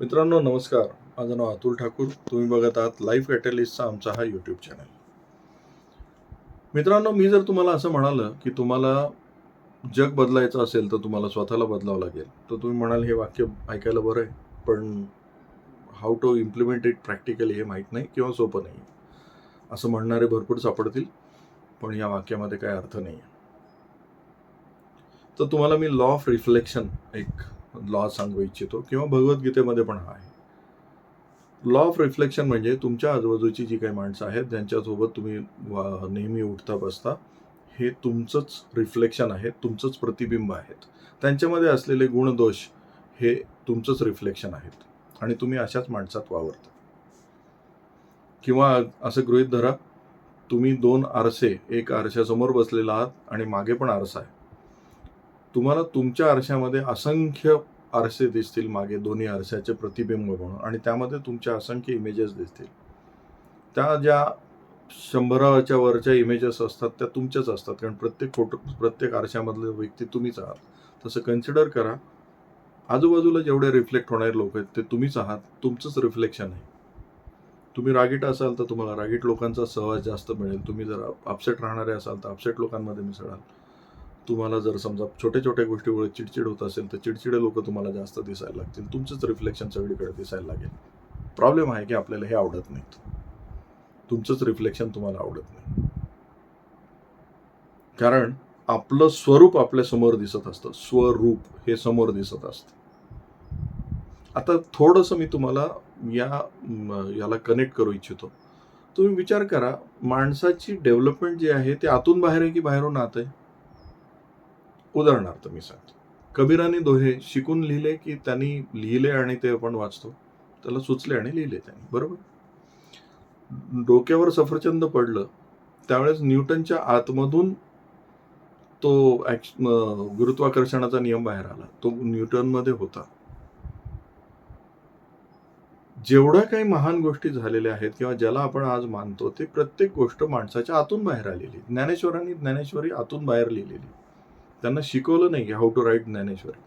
मित्रांनो नमस्कार. माझं नाव अतुल ठाकूर. तुम्ही बघत आहात लाईफ कॅटलिस्टचा आमचा हा यूट्यूब चॅनल मित्रांनो मी जर तुम्हाला असं म्हणालं की तुम्हाला जग बदलायचं असेल तर तुम्हाला स्वतःला बदलावं लागेल. तर तुम्ही म्हणाल हे वाक्य ऐकायला बरं आहे. पण how to implement it practically हे माहीत नाही किंवा सोपं नाही. असं म्हणणारे भरपूर सापडतील पण या वाक्यामध्ये काय अर्थ नाही आहे तर तुम्हाला मी लॉ ऑफ रिफ्लेक्शन एक लॉ सांगू इच्छितो किंवा भगवद्गीतेमध्ये पण हा आहे. लॉ ऑफ रिफ्लेक्शन म्हणजे तुमच्या आजूबाजूची जी काही माणसं आहेत ज्यांच्यासोबत तुम्ही वा- नेहमी उठता बसता हे तुमचंच रिफ्लेक्शन आहे तुमचंच प्रतिबिंब आहेत. त्यांच्यामध्ये असलेले गुणदोष हे तुमचंच रिफ्लेक्शन आहेत. आणि तुम्ही अशाच माणसात वावरता. किंवा असं गृहीत धरा तुम्ही दोन आरसे एक आरशासमोर बसलेला आहात आणि मागे पण आरसा आहे. तुम्हाला तुमच्या आरशामध्ये असंख्य आरसे दिसतील मागे दोन्ही आरशाचे प्रतिबिंब म्हणून. आणि त्यामध्ये तुमच्या असंख्य इमेजेस दिसतील. त्या ज्या शंभराच्या वरच्या इमेजेस असतात त्या तुमच्याच असतात. कारण प्रत्येक फोटो प्रत्येक आरशामधले व्यक्ती तुम्हीच आहात. तसं कन्सिडर करा. आजूबाजूला जेवढे रिफ्लेक्ट होणारे लोक आहेत ते तुम्हीच आहात. तुमचंच रिफ्लेक्शन आहे. तुम्ही रागीट असाल तर तुम्हाला रागीट लोकांचा सहवास जास्त मिळेल. तुम्ही जर अपसेट राहणारे असाल तर अपसेट लोकांमध्ये मिसळाल. तुम्हाला जर समजा छोट्या छोट्या गोष्टीमुळे चिडचिड होत असेल तर चिडचिडे लोक तुम्हाला जास्त दिसायला लागतील. तुमचंच रिफ्लेक्शन सगळीकडे दिसायला लागेल. प्रॉब्लेम आहे की आपल्याला हे आवडत नाहीत. तुमचंच रिफ्लेक्शन तुम्हाला आवडत नाही. कारण आपलं स्वरूप आपल्यासमोर दिसत असतं. स्वरूप हे समोर दिसत असतं. आता थोडंसं मी तुम्हाला या याला कनेक्ट करू इच्छितो. तुम्ही विचार करा माणसाची डेव्हलपमेंट जी आहे ते आतून बाहेर आहे की बाहेरून आत आहे उदाहरणार्थ मी सांगतो. कबीराने दोहे शिकून लिहिले की त्यांनी लिहिले आणि ते आपण वाचतो. त्याला सुचले आणि लिहिले त्यांनी. बरोबर? डोक्यावर सफरचंद पडलं त्यावेळेस न्यूटनच्या आतमधून तो गुरुत्वाकर्षणाचा नियम बाहेर आला. तो न्यूटनमध्ये होता. जेवढ्या काही महान गोष्टी झालेल्या आहेत किंवा ज्याला आपण आज मानतो ते प्रत्येक गोष्ट माणसाच्या आतून बाहेर आलेली. ज्ञानेश्वरांनी ज्ञानेश्वरी आतून बाहेर लिहिलेली. त्यांना शिकवलं नाही की हाऊ टू राईट ज्ञानेश्वरी.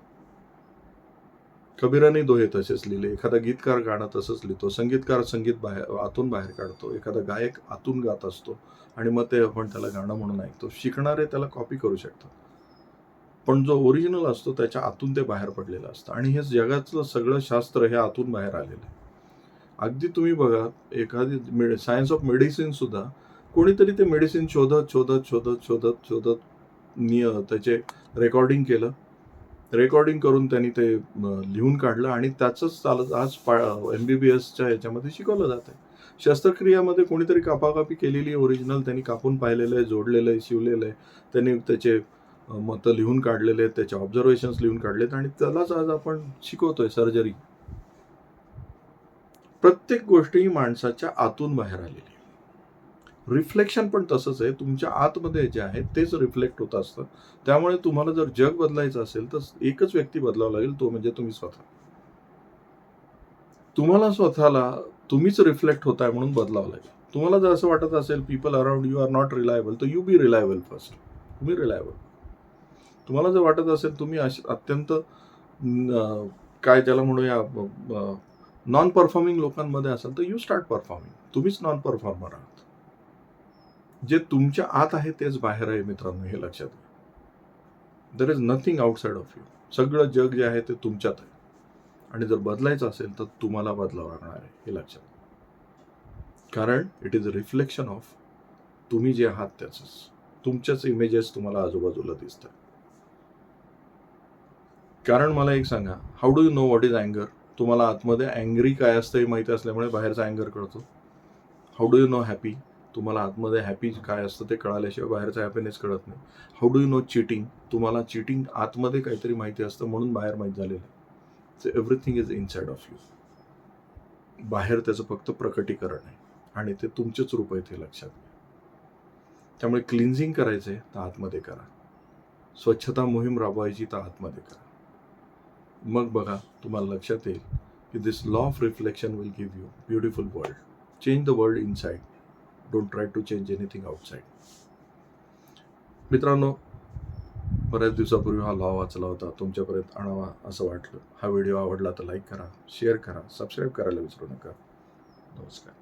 कबीराने दोहे तसेच लिहिले. एखादा गीतकार गाणं तसंच लिहितो. संगीतकार संगीत बाहेर आतून बाहेर काढतो. एखादा गायक आतून गात असतो आणि मग ते आपण त्याला गाणं म्हणून ऐकतो. शिकणारे त्याला कॉपी करू शकतात. पण जो ओरिजिनल असतो त्याच्या आतून ते बाहेर पडलेलं असतं. आणि हे जगातलं सगळं शास्त्र हे आतून बाहेर आलेलं आहे. अगदी तुम्ही बघा एखादी मेड सायन्स ऑफ मेडिसिन सुद्धा कोणीतरी ते मेडिसिन शोधत शोधत शोधत शोधत शोधत निय त्याचे रेकॉर्डिंग केलं. रेकॉर्डिंग करून त्यांनी ते लिहून काढलं आणि त्याचंच चालत आज एम बी बी एसच्या याच्यामध्ये शिकवलं जात आहे शस्त्रक्रियामध्ये कोणीतरी कापाकापी केलेली ओरिजिनल त्यांनी कापून पाहिलेलं आहे जोडलेलं आहे शिवलेलं आहे. त्यांनी त्याचे मतं लिहून काढलेले आहेत त्याचे ऑब्झर्वेशन्स लिहून काढलेत आणि त्यालाच आज आपण शिकवतोय सर्जरी प्रत्येक गोष्ट ही माणसाच्या आतून बाहेर आलेली रिफ्लेक्शन पण तसंच आहे. तुमच्या आतमध्ये जे आहे तेच रिफ्लेक्ट होत असतं. त्यामुळे तुम्हाला जर जग बदलायचं असेल तर एकच व्यक्ती बदलावा लागेल तो म्हणजे तुम्ही स्वतः. तुम्हाला स्वतःला तुम्हीच रिफ्लेक्ट होताय म्हणून बदलावं लागेल. तुम्हाला जर असं वाटत असेल people around you are not reliable तर यू बी रिलायबल फर्स्ट तुम्ही रिलायबल तुम्हाला जर वाटत असेल तुम्ही अत्यंत काय त्याला म्हणूया नॉन परफॉर्मिंग लोकांमध्ये असाल तर यू स्टार्ट परफॉर्मिंग तुम्हीच नॉन परफॉर्मर आहात. जे तुमच्या आत आहे तेच बाहेर आहे मित्रांनो हे लक्षात घ्या. There is nothing outside of you सगळं जग जे आहे ते तुमच्यात आहे. आणि जर बदलायचं असेल तर तुम्हाला बदलावं लागणार आहे हे लक्षात कारण it is a reflection of तुम्ही जे आहात त्याचंच. तुमच्याच इमेजेस तुम्हाला आजूबाजूला दिसतात. कारण मला एक सांगा how do you know what is अँगर तुम्हाला आतमध्ये अँग्री काय असतं हे माहिती असल्यामुळे बाहेरचा अँगर कळतो. How do you know happy तुम्हाला आतमध्ये हॅपी काय असतं ते कळाल्याशिवाय बाहेरचा हॅपीनेस कळत नाही. How do you know cheating तुम्हाला चिटिंग आतमध्ये काहीतरी माहिती असतं म्हणून बाहेर माहीत झालेलं आहे. So everything is inside of you बाहेर त्याचं फक्त प्रकटीकरण आहे. आणि ते तुमचेच रूप आहे ते लक्षात घ्या. त्यामुळे क्लिन्झिंग करायचं आहे तर आतमध्ये करा. स्वच्छता मोहीम राबवायची तर आतमध्ये करा. मग बघा तुम्हाला लक्षात येईल की this law of reflection will give you beautiful world change the world inside don't try to change anything outside मित्रांनो बऱ्याच दिवसापूर्वी हा लॉ वाचला होता. तुमच्यापर्यंत आणावा असं वाटलं. हा व्हिडिओ आवडला तर लाईक करा शेअर करा सबस्क्राईब करायला विसरू नका. नमस्कार.